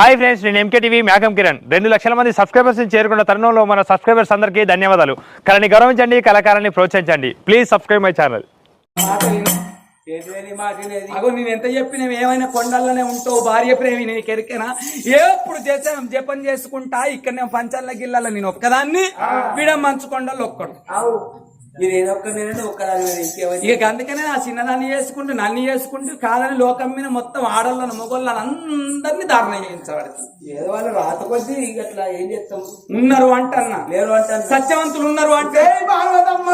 Hi friends నేను MK TV మేఘం కిరణ్. రెండు లక్షల మంది సబ్స్క్రైబర్స్ చేరుకున్న తరుణంలో మన సబ్స్క్రైబర్స్ అందరికీ ధన్యవాదాలు. కళని గౌరవించండి కళాకారాన్ని ప్రోత్సహించండి. ప్లీజ్ సబ్స్క్రైబ్ మై ఛానల్ అగో నేను ఎంత చెప్పినా ఏమైనా కొండల్లోనే ఉంటావు భార్య ప్రేమి నీకు ఎరికేనా ఎప్పుడు చేసాను జపం చేసుకుంటా ఇక్కడ పంచాల గిల్లాల నేను ఒక్కదాన్ని. వీడ మంచు కొండలు ఒక్కడు. నేను ఒక్కదాని మీద ఇంకేమైంది ఇక అందుకనే ఆ చిన్నదాన్ని చేసుకుంటూ నన్ను చేసుకుంటూ కాదని లోకం మీద మొత్తం ఆడళ్ళను మొగోళ్ళని అందరినీ దారుణ చేయించబడుతుంది ఏదో వాళ్ళు రాత కొద్దీ ఇక అట్లా ఏం చేస్తాం? ఉన్నారు అంటన్నా. లేరు అంటాను సత్యవంతులు ఉన్నారు అంటే. భాగవతమ్మ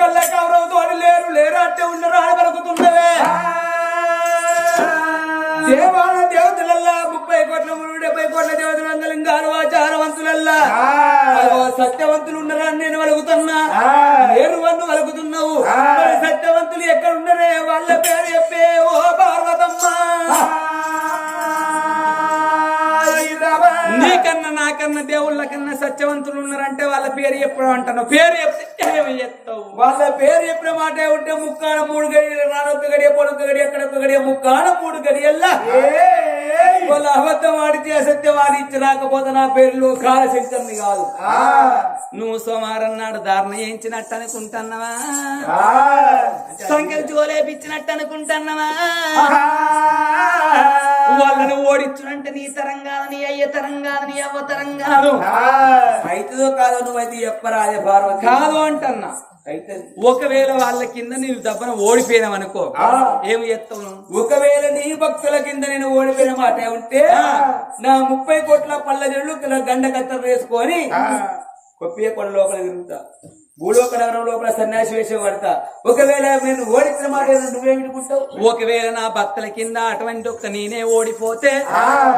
కల్లా కౌరవతో అని లేరు. లేరు అంటే ఉన్నారు ఆడ పలుకుతున్నవే దేవాల దేవతలల్లా ముప్పై కోట్ల డెబ్బై కోట్ల దేవతలు అందలింగారు ఆచారవంతులల్లా నీకన్నా నాకన్నా దేవుళ్ళ కన్నా సత్యవంతులు ఉన్నారంటే వాళ్ళ పేరు చెప్పడం అంటాను పేరు చెప్తే ఏమి చెప్తావు వాళ్ళ పేరు చెప్పిన మాట ఉంటే ముక్కాన మూడు గడియలు రానొక్క గడియ పొడొక్క గడియ ఎక్కడొక్క గడియ ముక్కాన మూడు గడియల్లా వాళ్ళు అబద్ధం ఆడితే అసత్యం ఆడిచ్చి రాకపోతే నా పేరులో కాలశక్తి కాదు. నువ్వు సోమవారం నాడు ధారణ చేయించినట్టు అనుకుంటున్నావా? సంఖ్యలు జోలేపిచ్చినట్టు అనుకుంటున్నావా? వాళ్ళని ఓడించునంటే నీ తరం కాదు నీ అయ్య తరం కాదు నీ అవ్వ తరం కాదు అయితుందో కాదో నువ్వైతే చెప్పరాదే పార్వతి. కాదు అంటన్నా. ఒకవేళ వాళ్ళ కింద నీవు దెబ్బన ఓడిపోయినావు అనుకో ఏమి చేస్తావు? ఒకవేళ నీ భక్తుల కింద నేను ఓడిపోయిన మాట ఉంటే నా ముప్పై కోట్ల పళ్ళ జల్లు గండ కత్తలు వేసుకొని కొప్పియ కొండ లోపల తిరుగుతా. భూలోక నగరం లోపల సన్యాసి వేషం పడతా ఒకవేళ నేను ఓడిపోయిన మాట నువ్వేమిటుకుంటావు? ఒకవేళ నా భక్తుల కింద అటువంటి ఒక్క నేనే ఓడిపోతే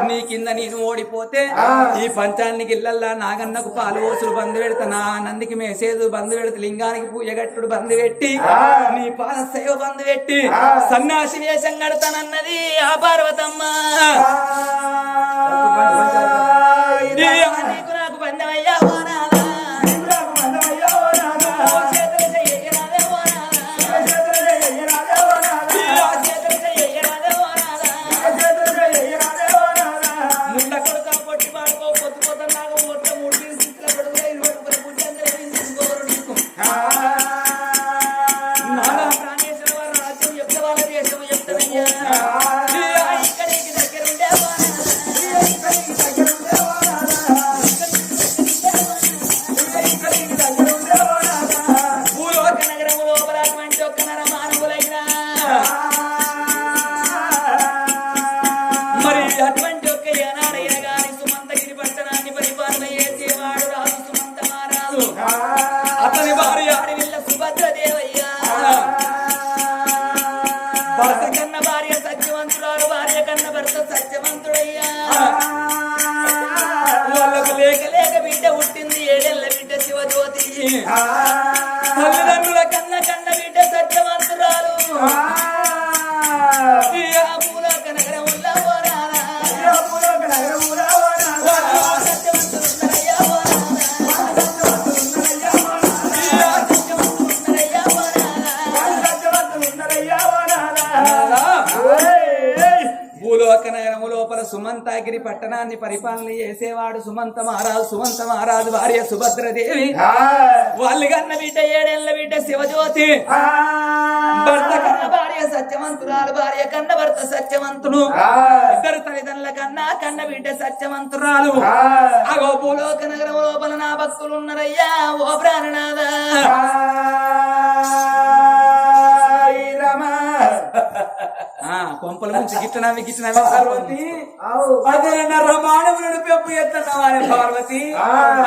నీ కింద నేను ఓడిపోతే ఈ పంచానికి ఇళ్ళల్లా నాగన్నకు పాలు ఓసులు బంద్ పెడతా. నా నందికి మేసేదు బంద్ పెడతా. లింగానికి పూజగట్టుడు బంద్ పెట్టి నీ పాల సేవ బంద్ పెట్టి సన్యాసి వేషం కడతానన్నది ఆ పార్వతమ్మ. నాకు బంధమయ్యా? శివజ్యోతి పట్టణాన్ని పరిపాలన చేసేవాడు సుమంత మహారాజు. సుమంత మహారాజు భార్య సుభద్రదేవి. వాళ్ళు కన్న బిడ్డ ఏడేళ్ళ బిడ్డ శివజ్యోతి. భర్త కన్న భార్య సత్యవంతురాలు భార్య కన్న భర్త సత్యవంతుడు. ఇద్దరు తల్లిదండ్రుల కన్నా కన్న బిడ్డ సత్యవంతురాలు. అగో భూలోక నగరం లోపల నా భక్తులు ఉన్నారయ్యా ఓ ప్రాణనాథ. ఆ, కొంపల నుంచి గిట్టనవి గిట్టనవి పార్వతి అదే రమాణములను పెంపు ఎత్తన్నావా పార్వతి.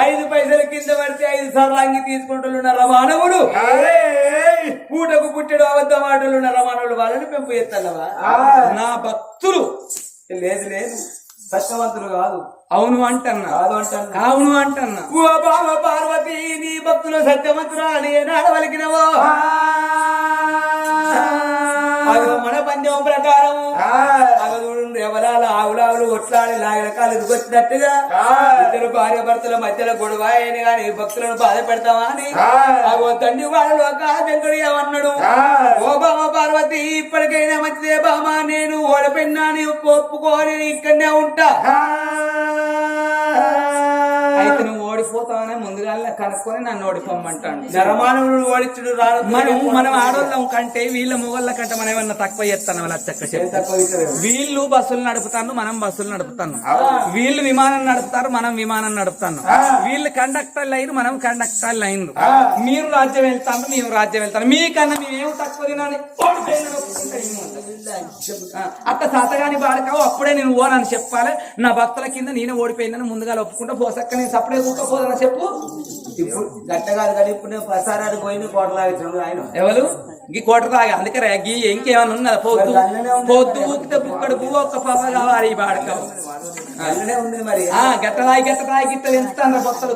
ఐదు పైసల కింద పడితే ఐదు సర్లాంగి తీసుకుంటున్న రమాణములు పూటకు పుట్టడు అబద్ధ మాటలున్న రమాణులు వాళ్ళని పెంపు ఎత్తన్నవా? నా భక్తులు. లేదు లేదు. సత్యవంతులు కాదు. అవును అంటన్నా. అవును అంటన్నా. ఓ బామ పార్వతి నీ భక్తులు సత్యవంతురా అని ఏనాడు అగో మన పంచం ప్రకారం. ఎవరాలు ఆవులావులు కొట్లాడి లాగల కాలు ఎదుకొచ్చినట్టుగా ఇద్దరు భార్య భర్తల మధ్యలో గొడవ అయిన గాని భక్తులను బాధ పెడతామా అని? అగో తండ్రి వాళ్ళు ఒక వెంకడు ఏమన్నాడు? ఓ బామ పార్వతి ఇప్పటికైనా మంచిదే బామ నేను ఓడిపోయినాని ఒప్పుకోని ఇక్కడనే ఉంటా. నువ్వు ఓడిపోతావనే ముందుగానే కనుక్కొని నన్ను ఓడిపోమంటాడు. నరమానవుడు ఓడించుడు రాను మనం మనం ఆడోళ్ళం కంటే వీళ్ళ మొగళ్ళ కంటే మనం ఏమన్నా తక్కువ చేస్తాను వాళ్ళ చక్క వీళ్ళు బస్సులు నడుపుతాను మనం బస్సులు నడుపుతాను. వీళ్ళు విమానం నడుపుతారు మనం విమానం నడుపుతాను. వీళ్ళు కండక్టర్ లైన్ మనం కండక్టర్ లైన్. మీరు రాజ్యం వెళ్తాను మేము రాజ్యం వెళ్తాను. మీకన్నా మేమేం తక్కువ తినాలి? అట్ట సాతగాని బాడకావు అప్పుడే నేను ఓనని చెప్పాలి. నా భక్తుల కింద నేనే ఓడిపోయిందని ముందుగా ఒప్పుకుంటా. పోసక్క నేను సప్పుడే కూకపోదన చెప్పు? ఇప్పుడు గట్ట కాదు కానీ ఇప్పుడు నేను ప్రసారానికి పోయింది కోటలాగించాను ఆయన. ఎవరు? గీ కోట తాగా అందుకే రా, గీ ఇంకేమైనా ఉన్నదా పొద్దు పొద్దు ఊపితే పుక్కడు పువ్వు ఒక్క పప్ప కావాలి ఈ బాడకావు గట్ట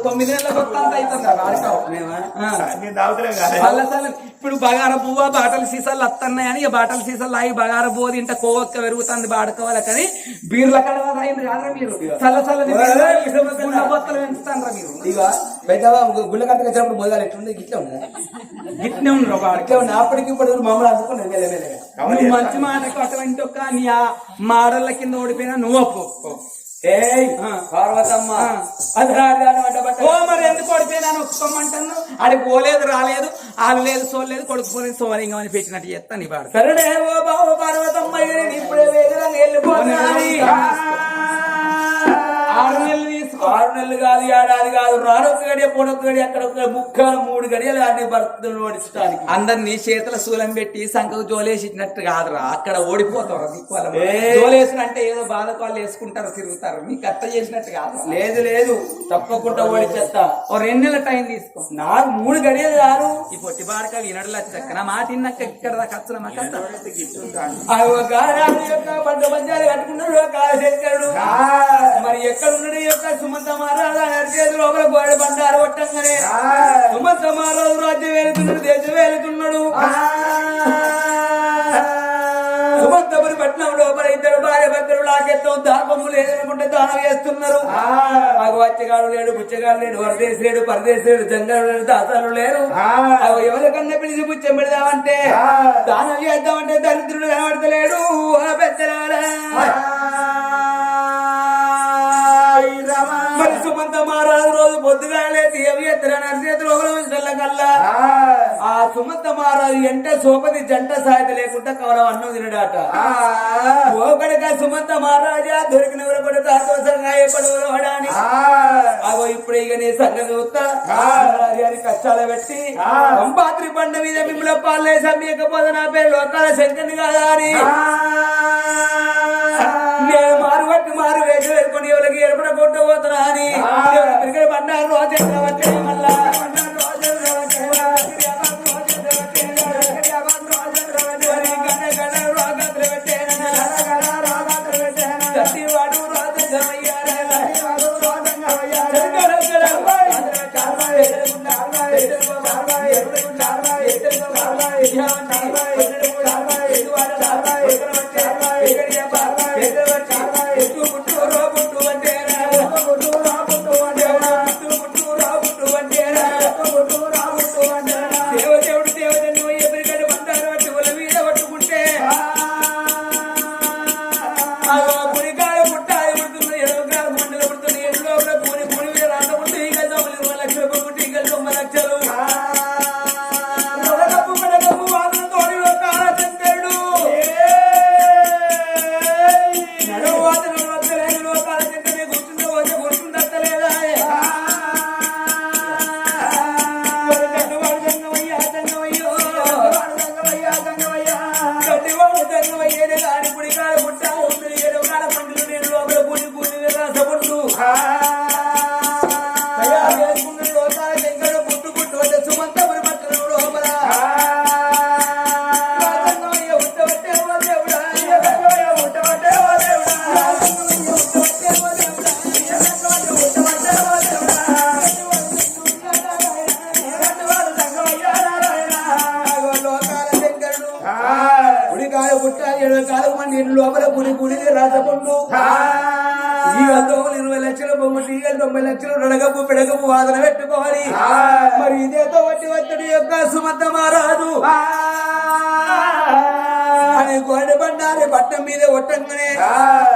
తొమ్మిది నెలల అంత అవుతుంది ఇప్పుడు బగార పువ్వ బాటల సీసాలు వస్తున్నాయి అని బాటల సీసాలు లాగి బగార పువ్వు తింటే కోవక్క పెరుగుతుంది బాడుకోవాలి కానీ బీర్ల కడవ కాదా మీరు. చల్ల చల్ల బొత్తలు పెంచుతాను మీరు. ఇక పెద్దవా గుళ్ళ కట్టకు వచ్చినప్పుడు మొదలు ఎట్లుంది ఇట్లా ఉంది గిట్నే ఉండరు బాడు ఇట్లా అప్పటికి ఇప్పుడు మమ్మల్ని అందుకున్నాను మంచి మాటకు అటువంటి ఒక నీ ఆ మాడళ్ళ కింద ఓడిపోయినా నువ్వు పార్వతమ్మ. ఓ మరి ఎందుకు ఓడిపోయినాను ఒప్పుకోమంటాను అది పోలేదు రాలేదు ఆలు లేదు సోలేదు కొడుకు పోలేదు సోమలింగం అని పెట్టినట్టు చేస్తాను నీ బాడు సరేనే ఓ బాబు పార్వతమ్మ ఇప్పుడే వేగంగా వెళ్ళిపోతున్నాను. ఆరు నెలలు కాదు ఏడాది కాదు రానొక్క గడియ పోనొక్క గడియ అక్కడ ఒక ముక్కలు మూడు గడియలు అన్ని భర్తలు ఓడించడానికి అందరు నీ చేతుల శూలం పెట్టి సంఖకు జోలేసినట్టు కాదురా అక్కడ ఓడిపోతారు ఏ. జోలేసినంటే ఏదో వాళ్ళు వేసుకుంటారు తిరుగుతారు నీకు అత్త చేసినట్టు కాదు లేదు లేదు తప్పకుండా ఓడించేస్తా. ఓ రెండు నెలల టైం తీసుకో. నాకు మూడు గడియలు రాను ఈ పొట్టి బాడక వినడలు వచ్చాక నా మాట ఇన్నాక ఇక్కడ మాకు పంట పంచాలు కట్టుకున్నాడు మరి ఎక్కడ ఉన్నాడు యొక్క సుమంత మహారాజు నడిచేది లోపల గోడ బండారు కొట్టంగానే సుమంత మహారాజు రాజ్యం వెళుతున్నాడు దేశం వెళుతున్నాడు సుమంతపురి పట్నం లోపల ఇద్దరు భార్య భర్తలు లాకెత్తం దాపము లేదనుకుంటే దానం చేస్తున్నారు. మాకు వచ్చగాడు లేడు బుచ్చగాడు లేడు వరదేశి లేడు పరదేశి లేడు జంగలు లేడు దాసాలు లేరు. ఎవరికన్నా పిలిచి బుచ్చం పెడదామంటే దానం చేద్దామంటే దరిద్రుడు కనబడతలేడు. ఆ పెద్దలారా. మరి సుమంత మహారాజు రోజు పొద్దుగా లేచి నరసేతులు కల్లా. ఆ. సుమంత మహారాజు ఎంట సోపతి జంట సాయత లేకుండా కవలం అన్నం తినడాట. ఓకడక సుమంత మహారాజా దొరికిన కొడుక దోసంగా ఎప్పుడు వాడాని అగో ఇప్పుడు ఇక నీ సంగతి చూస్తా. కష్టాలు పెట్టి సంపాత్రి బండ మీద మిమ్మల్ని పాలే సమయకపోతే నా పేరు లోకాల శంకర్ని కాదా అని. నేను మారు పట్టి మారు వేసి వేసుకొని ఎవరికి ఎడపడ కొట్టబోతున్నా అని. పుట్ట ఏడవ కాలం నేను లోపల గుడి గుడి రాసకుండు ఇరవై లక్షల బొమ్మ టీగలు తొంభై లక్షలు నడగపు పిడగపు వాదన పెట్టుకోవాలి. మరి ఇదేతో వడ్డీ వత్తడి యొక్క సుమద్దమా రాదు అని గోడ బండారి పట్టం మీద ఒట్టంగానే.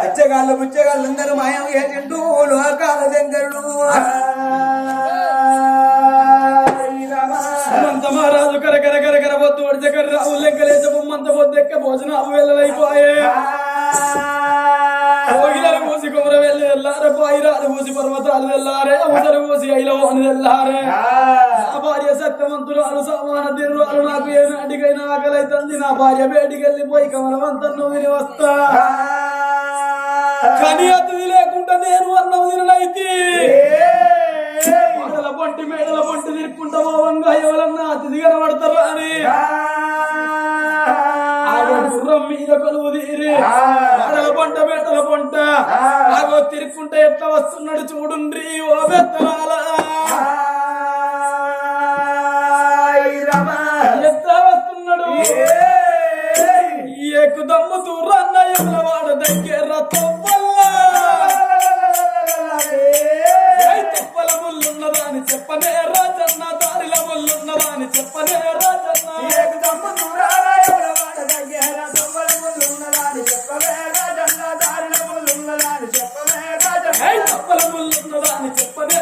అచ్చగాళ్ళు ముచ్చగాళ్ళు అందరూ మాయం ఏంటూ లోకాల శంకరుడు. రాదు భోజనాలు వెళ్ళలైపోయే కోగిలలు పూసి కుమర వెళ్ళి వెళ్ళారే పాయిరాలు పూసి పర్వతాలు వెళ్ళారే అవసరు పూసి ఐలో అని వెళ్ళారే నా భార్య సత్యవంతురాలు సమాన తిరురాలు నాకు ఏ నాటికైనా ఆకలైతుంది. నా భార్య బయటికి వెళ్ళిపోయి కమలవంతం నువ్వు విని వస్తా. కానీ అతిథి లేకుండా నేను అన్నం తిననైతే. మేడల పొంటి మేడల పొంటి తిరుక్కుంటా మోవంగా ఎవరన్నా అతిథి కనబడతారా అని. మీద కొలువు తీరి పొంట పొంట. తిరుక్కుంటా ఎట్లా వస్తున్నాడు చూడుండ్రి ఓ బెత్తనాల ఎట్లా వస్తున్నాడు. ఏకు దమ్ము దూరన్న ఎవలవాడ దగ్గర తొవ్వల్లా. తిప్పల చెప్పనే రాజన్న దారిల ముల్లున్నదా అని చెప్పనే రాజన్న. ఏయ్ ఉన్నదాన్ని చెప్పనే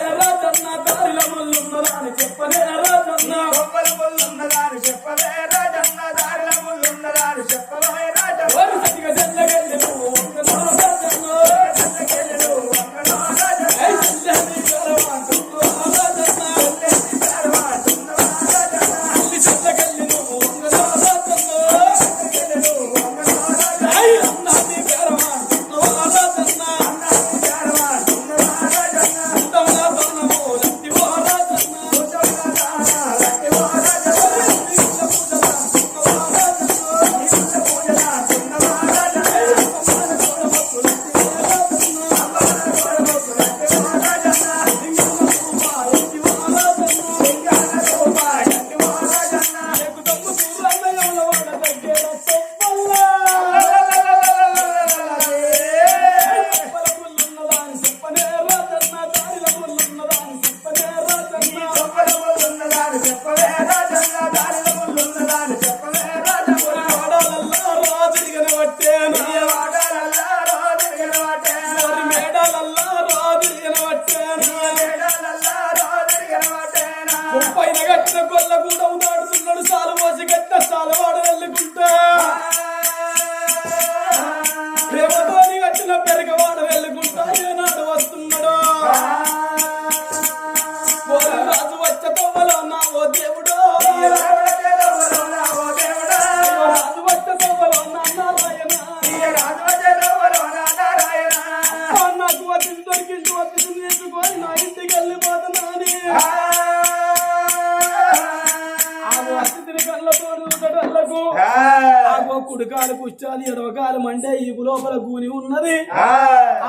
ఉన్నది.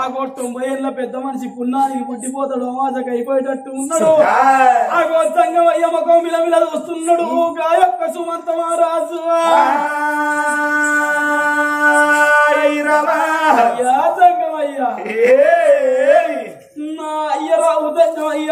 ఆగో తొంభై ఏళ్ళ పెద్ద మనిషి పున్నానికి పుట్టిపోతాడు అమాసకు అయిపోయేటట్టు ఉన్నాడు. ఆగో సంగమయ్య ముఖం మిలమిల చూస్తున్నాడు గాయొక్క సుమంత మహారాజు. అయ్యా సంగమయ్య నా అయ్యరావు సంగమయ్య సంగమయ్య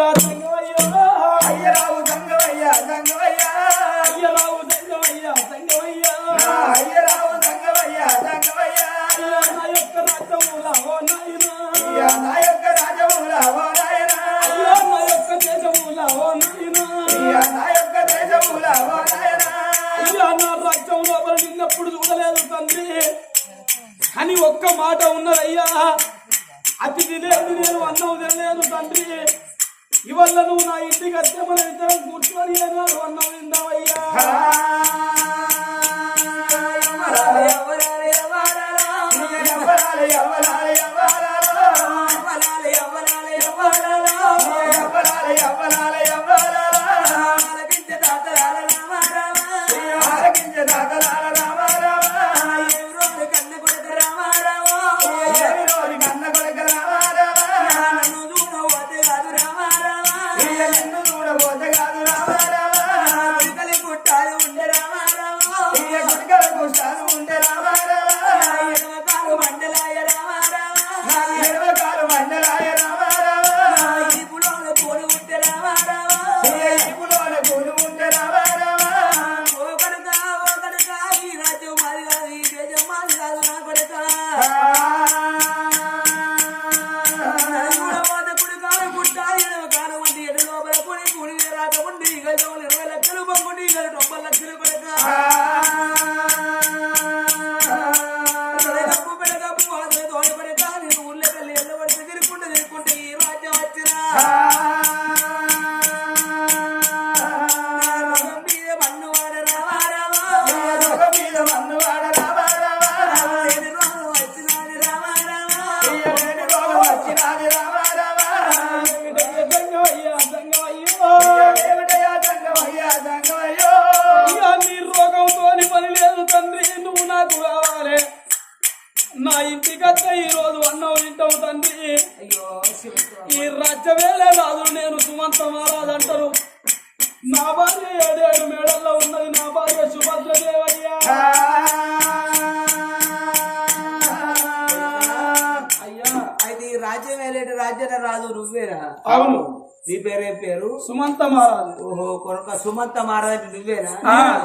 సుమంత మహారాజు. ఓహో కొడుక సుమంత మహారాజు నువ్వేనా?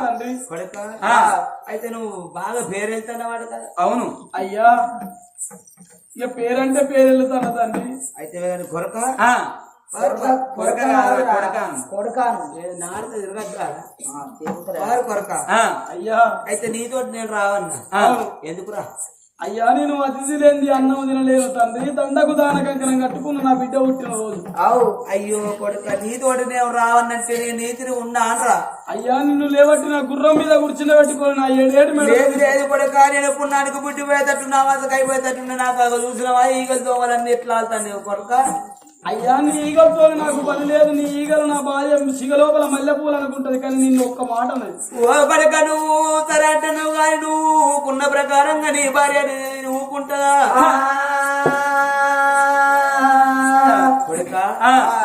తండ్రి కొడుక. అయితే నువ్వు బాగా పేరెళ్తున్నావాడు కదా. అవును. అయ్యా. ఇక పేరంటే పేరు వెళ్తాను తండ్రి? అయితే కొరక అయ్యా. అయితే నీతోటి నేను రావన్నా. ఎందుకురా? అయ్యా నేను అతిథి లేని అన్నం తినలేను తండ్రి. దండకు దాన కంకణం కట్టుకున్న నా బిడ్డ పుట్టిన రోజు అవు అయ్యో కొడుక నీతోటి నేను రావన్నంటే నేను నీతిని ఉన్నా అనరా అయ్యా నిన్ను లేవట్టి నా గుర్రం మీద కూర్చుని పెట్టుకొని నా ఏడేడు లేదు లేదు కొడుక నేను పుణ్యానికి పుట్టి పోయేటట్టు నా వద్దకు అయిపోయేటట్టు నాకు చూసినవా? ఈగలు దోమలన్నీ ఎట్లా ఆళ్తాను కొడుక? అయ్యా నీ ఈగలతో నాకు పని లేదు. నీ ఈగలు నా భార్య సిగలోపల మల్లెపూలు అనుకుంటది కానీ నిన్ను ఒక్క మాట ఓ కొడుక నువ్వు సరే నీ భార్య ఊకుంటదా?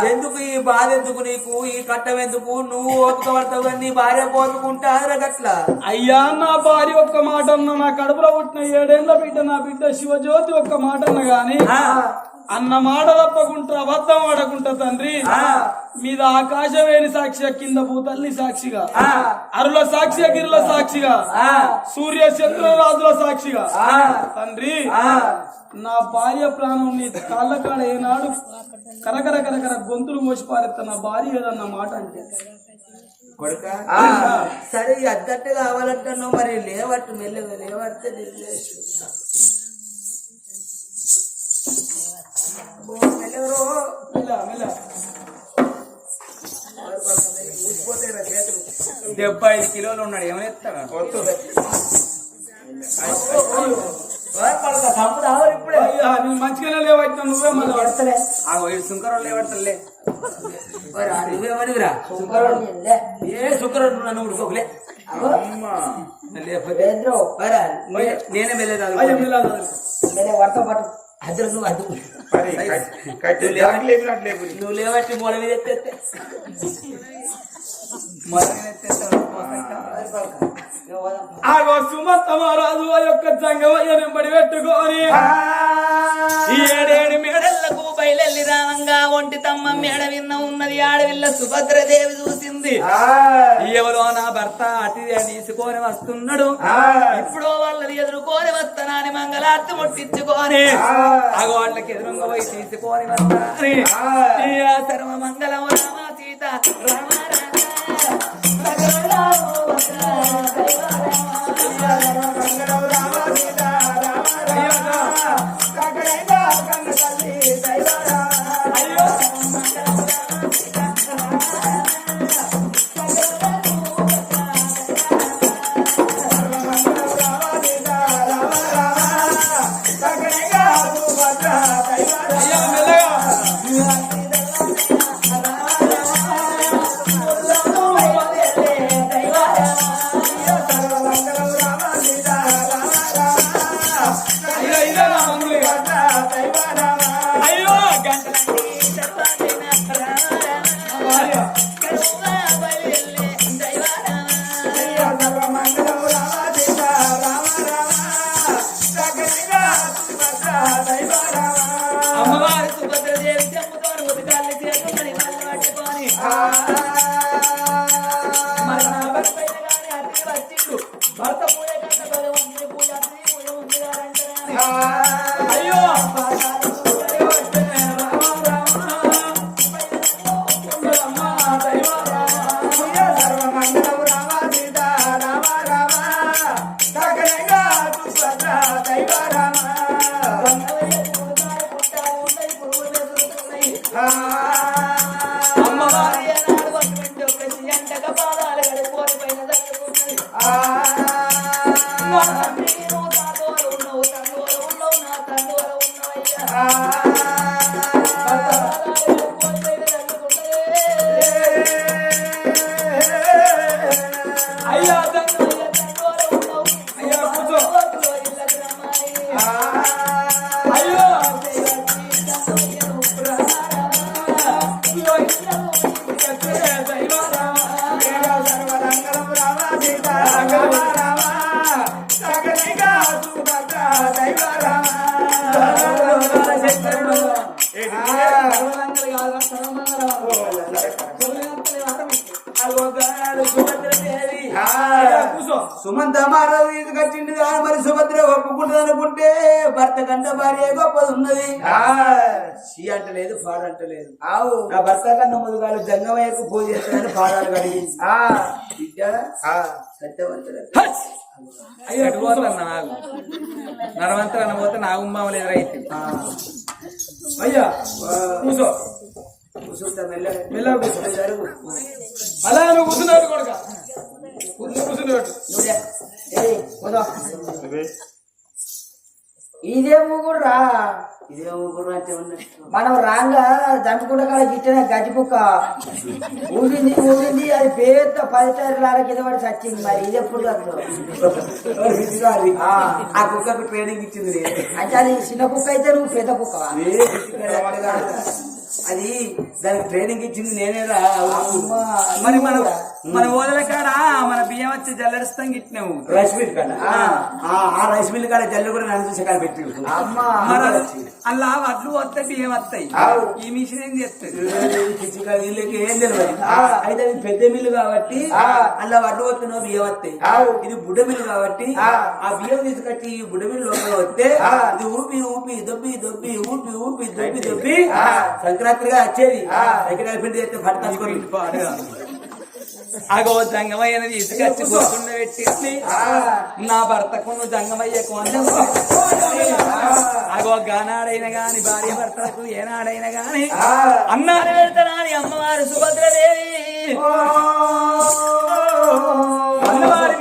ఎందుకు ఈ బాధ ఎందుకు నీకు? ఈ కట్టం ఎందుకు? నువ్వు ఓపిక పడతావు కానీ నీ భార్య పోతుకుంటా గట్లా అయ్యా నా భార్య ఒక్క మాట అన్న నా కడుపులో పుట్టిన ఏడేళ్ళ బిడ్డ నా బిడ్డ శివజ్యోతి ఒక్క మాట అన్న గాని అన్న మాట తప్పకుంటా అబద్ధం ఆడకుంటా తండ్రి. మీద ఆకాశవేణి సాక్షిగా కింద భూతల్లి సాక్షిగా. అరుల సాక్షిగా గిరుల సాక్షిగా. సూర్య చంద్ర రాజుల సాక్షిగా. తండ్రి నా భార్య ప్రాణం నీ కాళ్ళ కాడ ఏనాడు కరకర కరకర గొంతులు మోసి నా భార్య ఏదన్న మాట అంటే. సరే అద్దట్టు కావాలంటున్నావు మరి. లేవట్టు మెల్లగా లేవట్టే డెబ్బై ఐదు కిలోలు ఉన్నాడు ఏమైనా ఎత్తాడా నేను మంచిగానే లేవట్టినా నువ్వే మళ్ళీ పడతలే. ఆ వైడు సుంకరం లేవడతలే ఏ శుక్రుడు నన్ను ఉడుకోకులే? నేనే వెళ్ళేది అది అయ్యా మెల్ల అద్దరు నువ్వు అద్దు నువ్వు లేవట్టి మూల మీద ఎత్తేస్తే. ఆగో ఆ యొక్క జంగమయ్య నెంబడి పెట్టుకొని. ఏడేడు రావంగా ఒంటి తమ్మ మేడ విన్న ఉన్నది ఆడవిల్ల సుభద్రదేవి చూసింది. ఎవరో నా భర్త అతిథి తీసుకొని వస్తున్నాడు. ఇప్పుడు వాళ్ళని ఎదుర్కొని వస్తానని మంగళార్తి ముట్టించుకొని అగో వాళ్ళకి ఎదురుగా పోయి తీసుకొని వస్తానని. సర్వ మంగళం రామ సీత రామ అయ్యా సుమంత మారవి కట్టిండు మరి అనుకుంటే భర్త కంట భార్య గొప్పది ఉన్నది. షీ అంటలేదు పాడు అంటలేదు. ఆవు. నా భర్త కన్నా ముందుగాలు జంగమయ్యకు పూజ చేస్తానని పాడాలు కడిగింది. సత్యవంతుడు. నరవంతరన్న పోతే నాగుంబాములు ఎదురైతే. అయ్యా. కూర్చుంటా మెల్లగా కూర్చో జరుగు. అలా నువ్వు కూర్చున్నాడు కొడుక. కూర్చున్నాడు నువ్వే. ఏయ్, పోదాం. ఇదే ముగ్గురు రా ఇదే ఊపిరి అంటే మనం రాంగా దంటుకుంట కాడ గిట్టిన గజ్జి కుక్క ఊరింది ఊరింది అది పేద పది టైర్ల కింద పడి చచ్చింది మరి ఇది ఎప్పుడు. ఆ. కుక్కకు ట్రైనింగ్ ఇచ్చింది. అంటే అది చిన్న కుక్క అయితే నువ్వు పెద్ద కాదు. అది దానికి ట్రైనింగ్ ఇచ్చింది నేనేరా మరి మన. మన ఓదల కాడ మన బియ్యం వచ్చి జల్లరిస్తాం గిట్టినావు. రైస్ మిల్ కాడ. ఆ, రైస్ మిల్ కాడ జల్లు కూడా నన్ను చూసి కాడ పెట్టి అలా వడ్లు వస్తాయి బియ్యం వస్తాయి. ఈ మిషన్ ఏం చేస్తుంది? వీళ్ళకి ఏం తెలియదు అయితే అది పెద్ద మిల్లు కాబట్టి అలా వడ్డు వస్తున్నావు బియ్యం వస్తాయి. ఇది బుడ్డ మిల్లు కాబట్టి ఆ. బియ్యం తీసుకొచ్చి ఈ బుడ్డ మిల్లు లోపల వస్తే ఇది ఊపి ఊపి దొబ్బి దొబ్బి ఊపి ఊపి దొబ్బి దొబ్బి. సంక్రాంతిగా వచ్చేది. సంక్రాంతి పిండి చేస్తే పాడుగా అగో జంగమయ్యని తీసుకొచ్చి కూర్చుండ పెట్టింది నా భర్తకు నువ్వు జంగమయ్యకు అగో గానాడైన గాని భార్య భర్తలకు ఏనాడైన గాని అన్నాడు పెడతారని అమ్మవారు సుభద్రదేవి. అమ్మవారి